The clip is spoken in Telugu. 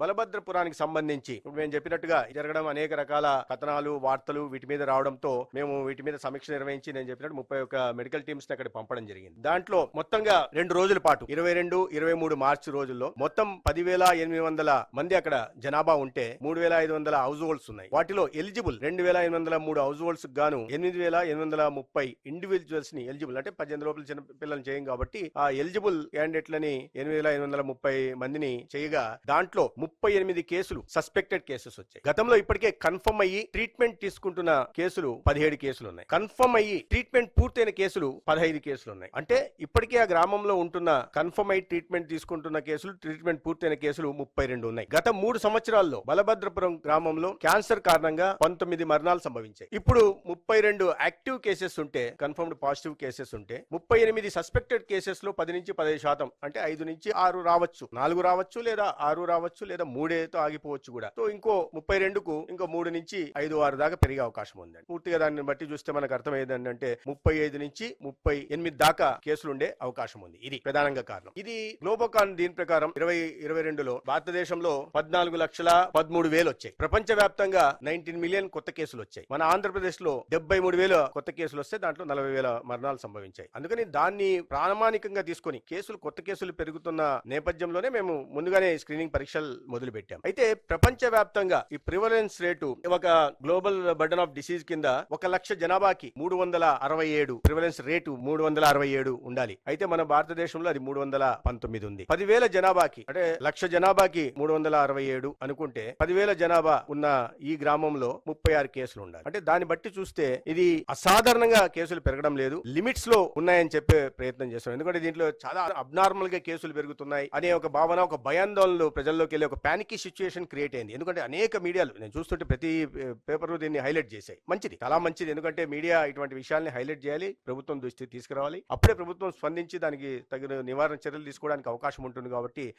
బలభద్రపురానికి సంబంధించి ఇప్పుడు మేము చెప్పినట్టుగా జరగడం అనేక రకాల కథనాలు వార్తలు వీటి మీద రావడంతో మేము వీటి మీద సమీక్ష నిర్వహించి నేను చెప్పినట్టు ముప్పై ఒక మెడికల్ టీమ్స్ అక్కడ పంపడం జరిగింది. దాంట్లో మొత్తంగా రెండు రోజుల పాటు ఇరవై రెండు ఇరవై మూడు మార్చి రోజుల్లో మొత్తం పదివేల ఎనిమిది వందల మంది అక్కడ జనాభా ఉంటే మూడు వేల ఐదు వందల హౌస్ హోల్డ్స్ ఉన్నాయి. వాటిలో ఎలిజిబుల్ రెండు వేల ఎనిమిది వందల మూడు హౌస్ హోల్డ్స్ గాను ఎనిమిది వేల ఎనిమిది వందల ముప్పై ఇండివిజువల్స్ని ఎలిజిబుల్ అంటే పద్దెనిమిది లోపల చిన్న పిల్లలు చేయం కాబట్టి ఆ ఎలిజిబుల్ క్యాండిడేట్లని ఎనిమిది వేల ఎనిమిది వందల ముప్పై మందిని చేయగా దాంట్లో ముప్పై ఎనిమిది కేసులు సస్పెక్టెడ్ కేసెస్ వచ్చాయి. గతంలో ఇప్పటికే కన్ఫర్మ్ అయ్యి ట్రీట్మెంట్ తీసుకుంటున్న కేసులు పదిహేడు కేసులు ఉన్నాయి కన్ఫర్మ్ అయ్యి ట్రీట్మెంట్ పూర్తయిన కేసులు పదహైదు కేసులు ఉన్నాయి అంటే ఇప్పటికే ఆ గ్రామంలో ఉంటున్న కన్ఫర్మ్ అయ్యి ట్రీట్మెంట్ తీసుకుంటున్న కేసులు ట్రీట్మెంట్ పూర్తయిన కేసులు ముప్పై రెండు ఉన్నాయి. గత మూడు సంవత్సరాల్లో బలభద్రపురం గ్రామంలో క్యాన్సర్ కారణంగా పంతొమ్మిది మరణాలు సంభవించాయి. ఇప్పుడు ముప్పై రెండు యాక్టివ్ కేసెస్ ఉంటే కన్ఫర్మ్డ్ పాజిటివ్ కేసెస్ ఉంటే ముప్పై ఎనిమిది సస్పెక్టెడ్ కేసెస్లో పది నుంచి పదిహేను శాతం అంటే ఐదు నుంచి ఆరు రావచ్చు. నాలుగు రావచ్చు లేదా ఆరు రావచ్చు లేదా మూడేతో ఆగిపోవచ్చు కూడా. సో ఇంకో ముప్పై రెండుకు ఇంకో మూడు నుంచి ఐదు ఆరు దాకా పెరిగే అవకాశం ఉందండి. పూర్తిగా దాన్ని బట్టి చూస్తే మనకు అర్థమయ్యేది ఏంటంటే ముప్పై ఐదు నుంచి ముప్పై ఎనిమిది దాకా కేసులు ఉండే అవకాశం ఉంది. ఇది ప్రధానంగా కారణం. ఇది గ్లోబోకాన్ దీని ప్రకారం ఇరవై ఇరవై రెండులో భారతదేశంలో పద్నాలుగు లక్షల పదమూడు వేలు వచ్చాయి. ప్రపంచ వ్యాప్తంగా నైన్టీన్ మిలియన్ కొత్త కేసులు వచ్చాయి. మన ఆంధ్రప్రదేశ్లో డెబ్బై మూడు వేల కొత్త కేసులు వస్తే దాంట్లో నలభై వేల మరణాలు సంభవించాయి. అందుకని దాన్ని ప్రామాణికంగా తీసుకొని కేసులు కొత్త కేసులు పెరుగుతున్న నేపథ్యంలోనే మేము ముందుగానే స్క్రీనింగ్ పరీక్షలు మొదలు పెట్టాం అయితే ప్రపంచ వ్యాప్తంగా ఈ ప్రివలెన్స్ రేటు ఒక గ్లోబల్ బర్డన్ ఆఫ్ డిసీజ్ కింద ఒక లక్ష జనాభాకి మూడు వందల అరవై ఏడు ప్రివలెన్స్ రేటు మూడు వందల అరవై ఏడు ఉండాలి. అయితే మన భారతదేశంలో అది మూడు వందల పంతొమ్మిది ఉంది. పదివేల జనాభాకి అంటే లక్ష జనాభాకి మూడు వందల అరవై ఏడు అనుకుంటే పదివేల జనాభా ఉన్న ఈ గ్రామంలో ముప్పై ఆరు కేసులు ఉండాలి. అంటే దాన్ని బట్టి చూస్తే ఇది అసాధారణంగా కేసులు పెరగడం లేదు. లిమిట్స్లో ఉన్నాయని చెప్పే ప్రయత్నం చేస్తున్నాం. ఎందుకంటే దీంట్లో చాలా అబ్నార్మల్గా కేసులు పెరుగుతున్నాయి అనే ఒక భావన ఒక భయాందోళనలు ప్రజల్లోకి వెళ్ళే ఒక పానికీ సిచ్యువేషన్ క్రియేట్ అయింది. ఎందుకంటే అనేక మీడియాలు నేను చూస్తుంటే ప్రతి పేపర్లు దీన్ని హైలైట్ చేశాయి. మంచిది. చాలా మంచిది. ఎందుకంటే మీడియా ఇటువంటి విషయాల్ని హైలైట్ చేయాలి ప్రభుత్వం దృష్టి తీసుకురావాలి. అప్పుడే ప్రభుత్వం స్పందించి దానికి తగిన నివారణ చర్యలు తీసుకోవడానికి అవకాశం ఉంటుంది కాబట్టి